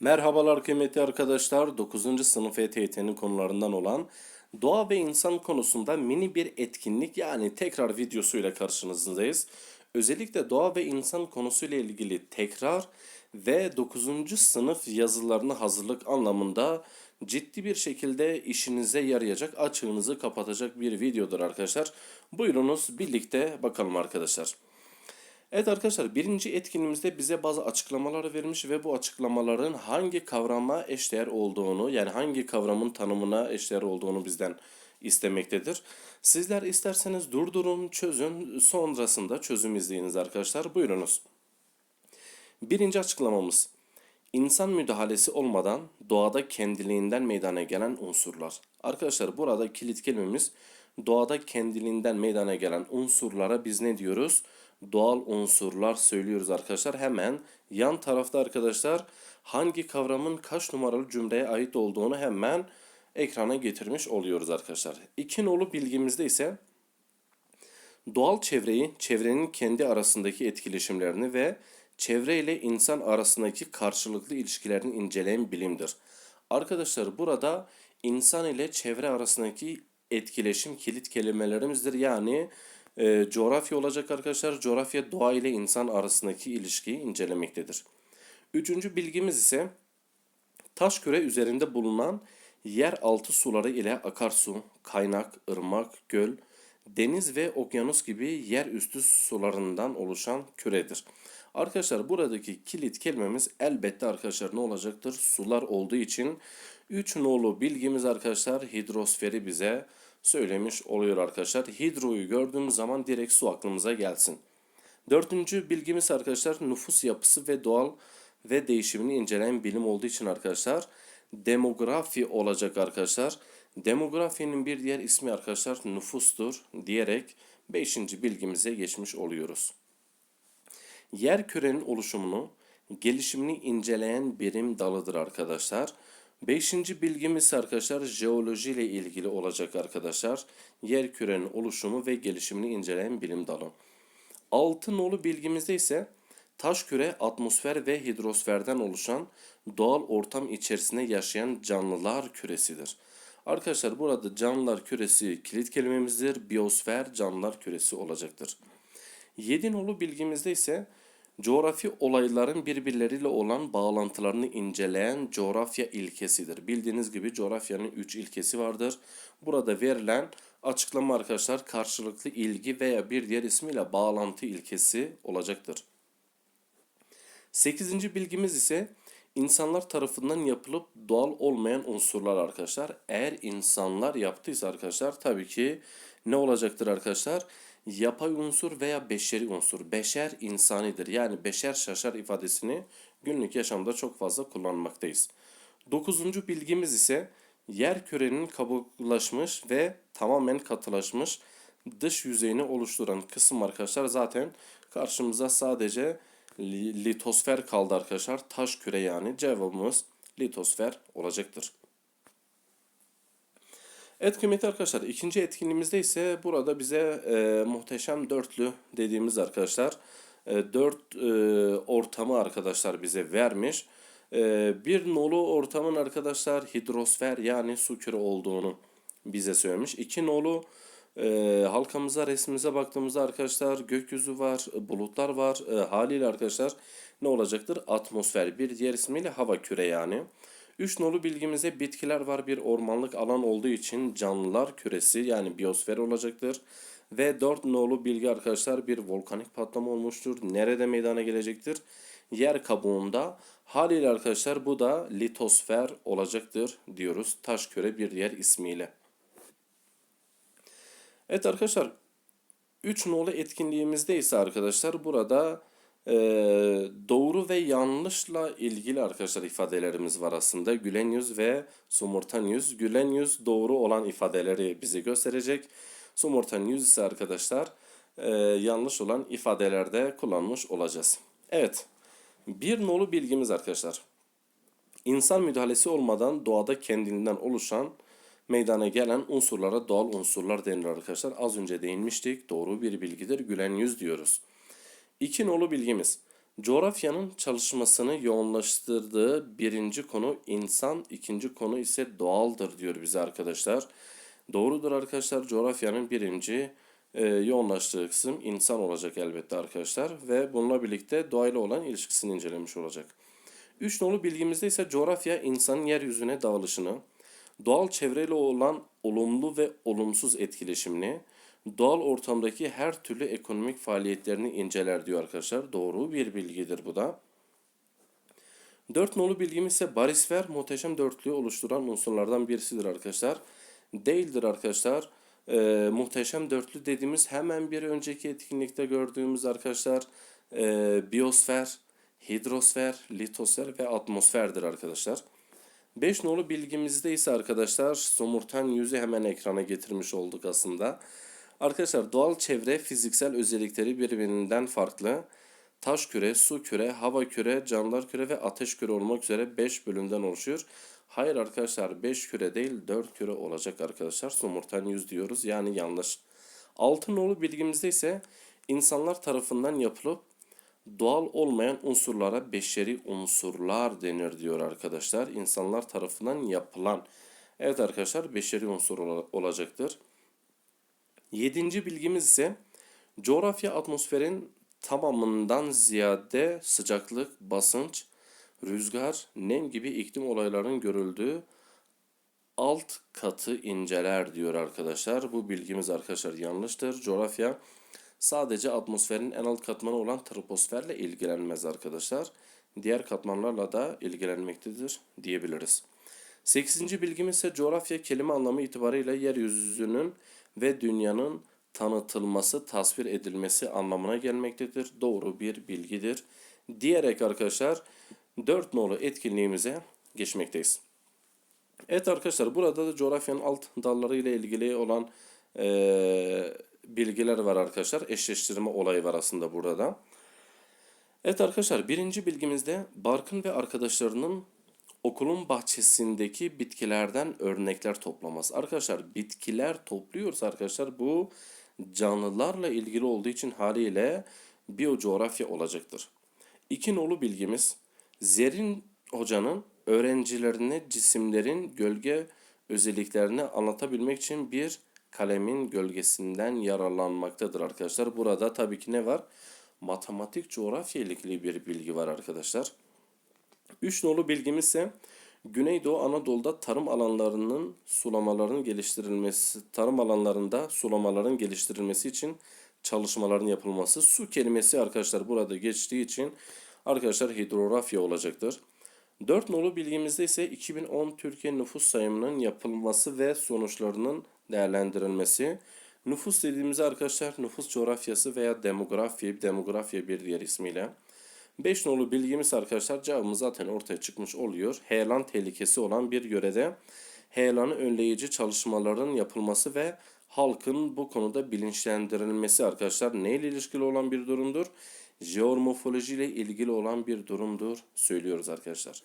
Merhabalar kıymetli arkadaşlar. 9. sınıf ETYT'nin konularından olan doğa ve insan konusunda mini bir etkinlik yani tekrar videosuyla karşınızdayız. Özellikle doğa ve insan konusuyla ilgili tekrar ve 9. sınıf yazılarını hazırlık anlamında ciddi bir şekilde işinize yarayacak, açığınızı kapatacak bir videodur arkadaşlar. Buyurunuz birlikte bakalım arkadaşlar. Evet arkadaşlar birinci etkinliğimizde bize bazı açıklamalar vermiş ve bu açıklamaların hangi kavrama eşdeğer olduğunu yani hangi kavramın tanımına eşdeğer olduğunu bizden istemektedir. Sizler isterseniz durdurun, çözün, sonrasında çözüm izleyiniz arkadaşlar. Buyurunuz. Birinci açıklamamız. İnsan müdahalesi olmadan doğada kendiliğinden meydana gelen unsurlar. Arkadaşlar burada kilit kelimemiz doğada kendiliğinden meydana gelen unsurlara biz ne diyoruz? Doğal unsurlar söylüyoruz arkadaşlar. Hemen yan tarafta arkadaşlar hangi kavramın kaç numaralı cümleye ait olduğunu hemen ekrana getirmiş oluyoruz arkadaşlar. İki nolu bilgimizde ise doğal çevreyi, çevrenin kendi arasındaki etkileşimlerini ve çevre ile insan arasındaki karşılıklı ilişkilerini inceleyen bilimdir. Arkadaşlar burada insan ile çevre arasındaki etkileşim kilit kelimelerimizdir. Yani e, coğrafya olacak arkadaşlar. Coğrafya doğa ile insan arasındaki ilişkiyi incelemektedir. Üçüncü bilgimiz ise taş küre üzerinde bulunan yeraltı suları ile akarsu, kaynak, ırmak, göl, deniz ve okyanus gibi yerüstü sularından oluşan küredir. Arkadaşlar buradaki kilit kelimemiz elbette arkadaşlar ne olacaktır? Sular olduğu için 3 nolu bilgimiz arkadaşlar hidrosferi bize söylemiş oluyor arkadaşlar. Hidroyu gördüğümüz zaman direkt su aklımıza gelsin. Dördüncü bilgimiz arkadaşlar nüfus yapısı ve doğal ve değişimini inceleyen bilim olduğu için arkadaşlar demografi olacak arkadaşlar. Demografinin bir diğer ismi arkadaşlar nüfustur diyerek beşinci bilgimize geçmiş oluyoruz. Yer kürenin oluşumunu, gelişimini inceleyen birim dalıdır arkadaşlar. Beşinci bilgimiz arkadaşlar jeoloji ile ilgili olacak arkadaşlar. Yer kürenin oluşumu ve gelişimini inceleyen bilim dalı. Altı nolu bilgimizde ise taş küre atmosfer ve hidrosferden oluşan doğal ortam içerisinde yaşayan canlılar küresidir. Arkadaşlar burada canlılar küresi kilit kelimemizdir. Biyosfer canlılar küresi olacaktır. Yedi nolu bilgimizde ise coğrafi olayların birbirleriyle olan bağlantılarını inceleyen coğrafya ilkesidir. Bildiğiniz gibi coğrafyanın 3 ilkesi vardır. Burada verilen açıklama arkadaşlar karşılıklı ilgi veya bir diğer ismiyle bağlantı ilkesi olacaktır. Sekizinci bilgimiz ise insanlar tarafından yapılıp doğal olmayan unsurlar arkadaşlar. Eğer insanlar yaptıysa arkadaşlar tabii ki ne olacaktır arkadaşlar? Yapay unsur veya beşeri unsur. Beşer insanidir. Yani beşer şaşar ifadesini günlük yaşamda çok fazla kullanmaktayız. Dokuzuncu bilgimiz ise yer kürenin kabuklaşmış ve tamamen katılaşmış dış yüzeyini oluşturan kısım arkadaşlar zaten karşımıza sadece litosfer kaldı arkadaşlar. Taş küre yani cevabımız litosfer olacaktır. Evet kıymetli arkadaşlar ikinci etkinliğimizde ise burada bize e, muhteşem dörtlü dediğimiz arkadaşlar e, dört e, ortamı arkadaşlar bize vermiş. E, bir nolu ortamın arkadaşlar hidrosfer yani su küre olduğunu bize söylemiş. İki nolu e, halkamıza resmimize baktığımızda arkadaşlar gökyüzü var, bulutlar var. E, haliyle arkadaşlar ne olacaktır? Atmosfer bir diğer ismiyle hava küre yani. 3 nolu bilgimize bitkiler var bir ormanlık alan olduğu için canlılar küresi yani biyosfer olacaktır. Ve 4 nolu bilgi arkadaşlar bir volkanik patlama olmuştur. Nerede meydana gelecektir? Yer kabuğunda. Haliyle arkadaşlar bu da litosfer olacaktır diyoruz. Taş küre bir diğer ismiyle. Evet arkadaşlar 3 nolu etkinliğimizde ise arkadaşlar burada e, doğru ve yanlışla ilgili arkadaşlar ifadelerimiz var aslında. Gülen yüz ve somurtan yüz. Gülen yüz doğru olan ifadeleri bize gösterecek. Somurtan yüz ise arkadaşlar e, yanlış olan ifadelerde kullanmış olacağız. Evet bir nolu bilgimiz arkadaşlar. İnsan müdahalesi olmadan doğada kendinden oluşan meydana gelen unsurlara doğal unsurlar denir arkadaşlar. Az önce değinmiştik. Doğru bir bilgidir. Gülen yüz diyoruz. İki nolu bilgimiz. Coğrafyanın çalışmasını yoğunlaştırdığı birinci konu insan, ikinci konu ise doğaldır diyor bize arkadaşlar. Doğrudur arkadaşlar. Coğrafyanın birinci e, yoğunlaştığı kısım insan olacak elbette arkadaşlar. Ve bununla birlikte doğayla olan ilişkisini incelemiş olacak. Üç nolu bilgimizde ise coğrafya insanın yeryüzüne dağılışını, doğal çevreyle olan olumlu ve olumsuz etkileşimini, doğal ortamdaki her türlü ekonomik faaliyetlerini inceler diyor arkadaşlar. Doğru bir bilgidir bu da. Dört nolu bilgimiz ise barisfer muhteşem dörtlüğü oluşturan unsurlardan birisidir arkadaşlar. Değildir arkadaşlar. Ee, muhteşem dörtlü dediğimiz hemen bir önceki etkinlikte gördüğümüz arkadaşlar e, biyosfer, hidrosfer, litosfer ve atmosferdir arkadaşlar. 5 nolu bilgimizde ise arkadaşlar somurtan yüzü hemen ekrana getirmiş olduk aslında. Arkadaşlar doğal çevre fiziksel özellikleri birbirinden farklı. Taş küre, su küre, hava küre, canlılar küre ve ateş küre olmak üzere 5 bölümden oluşuyor. Hayır arkadaşlar 5 küre değil 4 küre olacak arkadaşlar. Somurtan yüz diyoruz yani yanlış. Altı nolu bilgimizde ise insanlar tarafından yapılıp doğal olmayan unsurlara beşeri unsurlar denir diyor arkadaşlar. İnsanlar tarafından yapılan. Evet arkadaşlar beşeri unsur ola- olacaktır. Yedinci bilgimiz ise coğrafya atmosferin tamamından ziyade sıcaklık, basınç, rüzgar, nem gibi iklim olaylarının görüldüğü alt katı inceler diyor arkadaşlar. Bu bilgimiz arkadaşlar yanlıştır. Coğrafya sadece atmosferin en alt katmanı olan troposferle ilgilenmez arkadaşlar. Diğer katmanlarla da ilgilenmektedir diyebiliriz. Sekizinci bilgimiz ise coğrafya kelime anlamı itibariyle yeryüzünün ve dünyanın tanıtılması, tasvir edilmesi anlamına gelmektedir. Doğru bir bilgidir. Diyerek arkadaşlar 4 nolu etkinliğimize geçmekteyiz. Evet arkadaşlar burada da coğrafyanın alt dalları ile ilgili olan eee, bilgiler var arkadaşlar. Eşleştirme olayı var aslında burada da. Evet arkadaşlar birinci bilgimizde Barkın ve arkadaşlarının okulun bahçesindeki bitkilerden örnekler toplaması. Arkadaşlar bitkiler topluyoruz arkadaşlar bu canlılarla ilgili olduğu için haliyle biyocoğrafya olacaktır. İki nolu bilgimiz Zerin hocanın öğrencilerine cisimlerin gölge özelliklerini anlatabilmek için bir kalemin gölgesinden yararlanmaktadır arkadaşlar. Burada tabii ki ne var? Matematik coğrafya ilgili bir bilgi var arkadaşlar. Üç nolu bilgimiz ise Güneydoğu Anadolu'da tarım alanlarının sulamaların geliştirilmesi, tarım alanlarında sulamaların geliştirilmesi için çalışmaların yapılması. Su kelimesi arkadaşlar burada geçtiği için arkadaşlar hidrografya olacaktır. Dört nolu bilgimizde ise 2010 Türkiye nüfus sayımının yapılması ve sonuçlarının değerlendirilmesi. Nüfus dediğimizde arkadaşlar nüfus coğrafyası veya demografi, demografya bir diğer ismiyle. 5 nolu bilgimiz arkadaşlar cevabımız zaten ortaya çıkmış oluyor. Heyelan tehlikesi olan bir yörede heyelanı önleyici çalışmaların yapılması ve halkın bu konuda bilinçlendirilmesi arkadaşlar neyle ilişkili olan bir durumdur? Jeomorfoloji ile ilgili olan bir durumdur söylüyoruz arkadaşlar.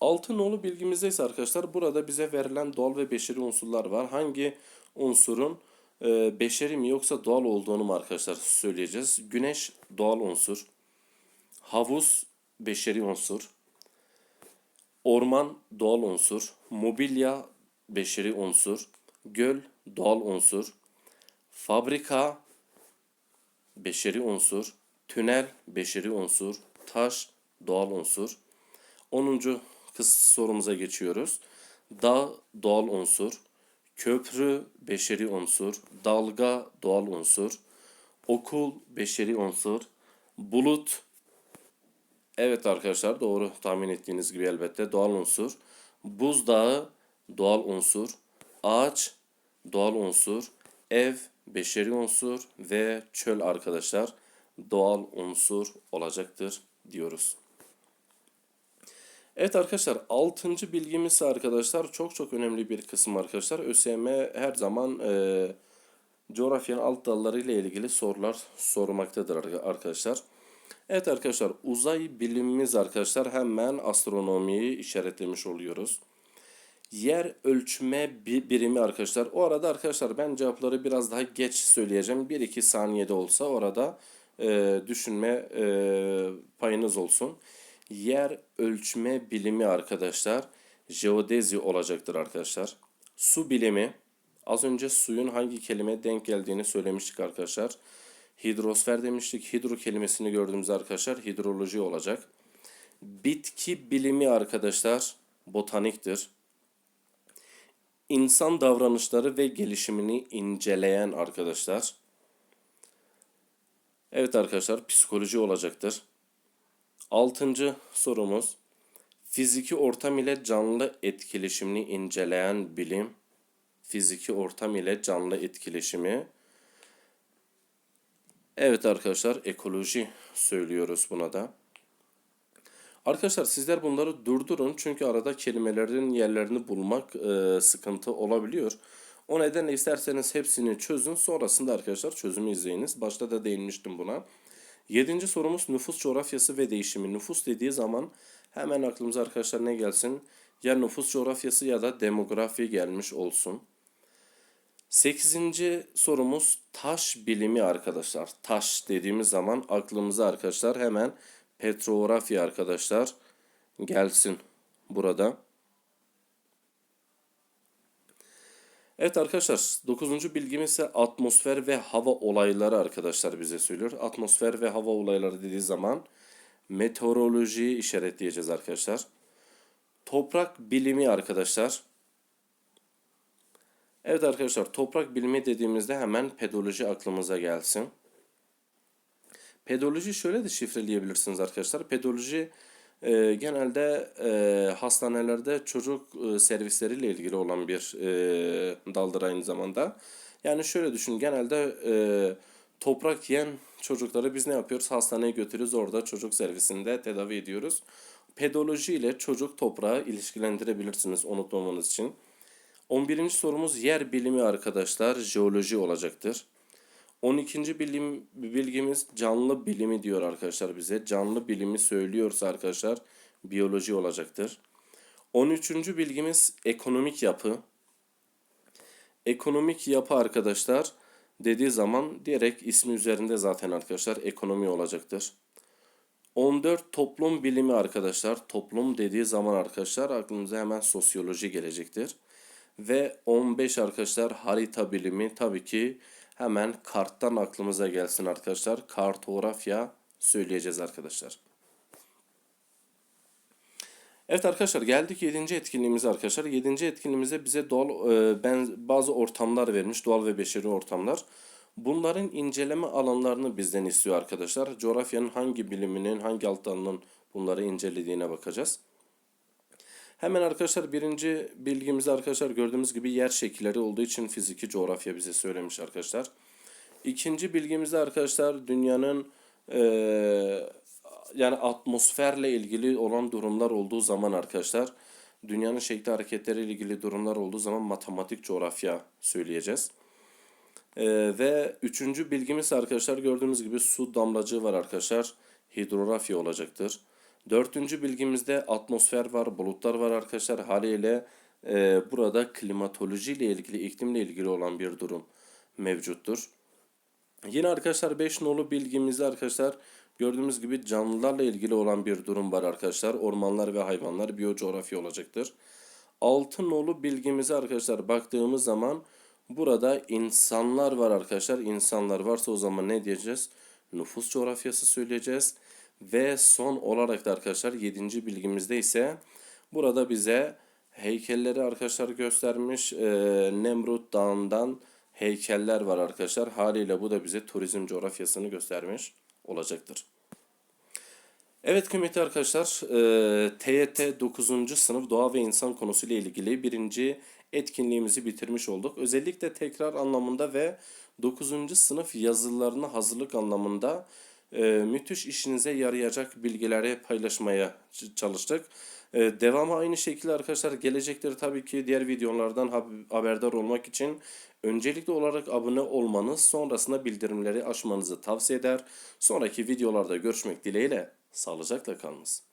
Altı nolu bilgimizde ise arkadaşlar burada bize verilen doğal ve beşeri unsurlar var. Hangi unsurun e, beşeri mi yoksa doğal olduğunu mu arkadaşlar söyleyeceğiz. Güneş doğal unsur. Havuz beşeri unsur. Orman doğal unsur. Mobilya beşeri unsur. Göl doğal unsur. Fabrika beşeri unsur. Tünel beşeri unsur. Taş doğal unsur. 10. kız sorumuza geçiyoruz. Dağ doğal unsur. Köprü beşeri unsur. Dalga doğal unsur. Okul beşeri unsur. Bulut Evet arkadaşlar doğru tahmin ettiğiniz gibi elbette doğal unsur. Buzdağı doğal unsur. Ağaç doğal unsur. Ev beşeri unsur ve çöl arkadaşlar doğal unsur olacaktır diyoruz. Evet arkadaşlar 6. bilgimiz ise arkadaşlar çok çok önemli bir kısım arkadaşlar. ÖSYM her zaman e, coğrafyanın alt dalları ile ilgili sorular sormaktadır ar- arkadaşlar. Evet arkadaşlar uzay bilimimiz arkadaşlar hemen astronomiyi işaretlemiş oluyoruz. Yer ölçme bi- birimi arkadaşlar. O arada arkadaşlar ben cevapları biraz daha geç söyleyeceğim. 1-2 saniyede olsa orada e, düşünme e, payınız olsun. Yer ölçme bilimi arkadaşlar jeodezi olacaktır arkadaşlar. Su bilimi az önce suyun hangi kelime denk geldiğini söylemiştik arkadaşlar. Hidrosfer demiştik. Hidro kelimesini gördüğümüz arkadaşlar hidroloji olacak. Bitki bilimi arkadaşlar botaniktir. İnsan davranışları ve gelişimini inceleyen arkadaşlar. Evet arkadaşlar psikoloji olacaktır. Altıncı sorumuz. Fiziki ortam ile canlı etkileşimini inceleyen bilim. Fiziki ortam ile canlı etkileşimi. Evet arkadaşlar ekoloji söylüyoruz buna da. Arkadaşlar sizler bunları durdurun çünkü arada kelimelerin yerlerini bulmak e, sıkıntı olabiliyor. O nedenle isterseniz hepsini çözün sonrasında arkadaşlar çözümü izleyiniz. Başta da değinmiştim buna. Yedinci sorumuz nüfus coğrafyası ve değişimi. Nüfus dediği zaman hemen aklımıza arkadaşlar ne gelsin? Ya nüfus coğrafyası ya da demografi gelmiş olsun. Sekizinci sorumuz taş bilimi arkadaşlar. Taş dediğimiz zaman aklımıza arkadaşlar hemen petrografya arkadaşlar gelsin burada. Evet arkadaşlar 9. bilgimiz ise atmosfer ve hava olayları arkadaşlar bize söylüyor. Atmosfer ve hava olayları dediği zaman meteorolojiyi işaretleyeceğiz arkadaşlar. Toprak bilimi arkadaşlar. Evet arkadaşlar toprak bilimi dediğimizde hemen pedoloji aklımıza gelsin. Pedoloji şöyle de şifreleyebilirsiniz arkadaşlar. Pedoloji e, genelde e, hastanelerde çocuk e, servisleriyle ilgili olan bir e, daldır aynı zamanda. Yani şöyle düşün genelde e, toprak yiyen çocukları biz ne yapıyoruz? Hastaneye götürüyoruz orada çocuk servisinde tedavi ediyoruz. Pedoloji ile çocuk toprağı ilişkilendirebilirsiniz unutmamanız için. 11. sorumuz yer bilimi arkadaşlar jeoloji olacaktır. 12. bilim bilgimiz canlı bilimi diyor arkadaşlar bize. Canlı bilimi söylüyorsa arkadaşlar biyoloji olacaktır. 13. bilgimiz ekonomik yapı. Ekonomik yapı arkadaşlar dediği zaman direkt ismi üzerinde zaten arkadaşlar ekonomi olacaktır. 14 toplum bilimi arkadaşlar. Toplum dediği zaman arkadaşlar aklımıza hemen sosyoloji gelecektir. Ve 15 arkadaşlar harita bilimi tabii ki hemen karttan aklımıza gelsin arkadaşlar. Kartografya söyleyeceğiz arkadaşlar. Evet arkadaşlar geldik 7. etkinliğimize arkadaşlar. 7. etkinliğimizde bize doğal e, ben bazı ortamlar vermiş. Doğal ve beşeri ortamlar. Bunların inceleme alanlarını bizden istiyor arkadaşlar. Coğrafyanın hangi biliminin, hangi alt dalının bunları incelediğine bakacağız. Hemen arkadaşlar birinci bilgimizde arkadaşlar gördüğümüz gibi yer şekilleri olduğu için fiziki coğrafya bize söylemiş arkadaşlar. İkinci bilgimizde arkadaşlar dünyanın e, yani atmosferle ilgili olan durumlar olduğu zaman arkadaşlar dünyanın şekli hareketleriyle ilgili durumlar olduğu zaman matematik coğrafya söyleyeceğiz. E, ve üçüncü bilgimiz arkadaşlar gördüğünüz gibi su damlacığı var arkadaşlar. Hidrografya olacaktır. Dördüncü bilgimizde atmosfer var, bulutlar var arkadaşlar. Haliyle e, burada klimatoloji ile ilgili, iklimle ilgili olan bir durum mevcuttur. Yine arkadaşlar 5 nolu bilgimizde arkadaşlar gördüğümüz gibi canlılarla ilgili olan bir durum var arkadaşlar. Ormanlar ve hayvanlar biyocoğrafya olacaktır. 6 nolu bilgimize arkadaşlar baktığımız zaman burada insanlar var arkadaşlar. İnsanlar varsa o zaman ne diyeceğiz? Nüfus coğrafyası söyleyeceğiz. Ve son olarak da arkadaşlar 7. bilgimizde ise burada bize heykelleri arkadaşlar göstermiş. E, Nemrut Dağı'ndan heykeller var arkadaşlar. Haliyle bu da bize turizm coğrafyasını göstermiş olacaktır. Evet kıymetli arkadaşlar, e, TYT 9. sınıf doğa ve insan konusuyla ilgili birinci etkinliğimizi bitirmiş olduk. Özellikle tekrar anlamında ve 9. sınıf yazılarını hazırlık anlamında e, müthiş işinize yarayacak bilgileri paylaşmaya çalıştık. E, devamı aynı şekilde arkadaşlar gelecektir tabii ki diğer videolardan haberdar olmak için öncelikli olarak abone olmanız sonrasında bildirimleri açmanızı tavsiye eder. Sonraki videolarda görüşmek dileğiyle sağlıcakla kalınız.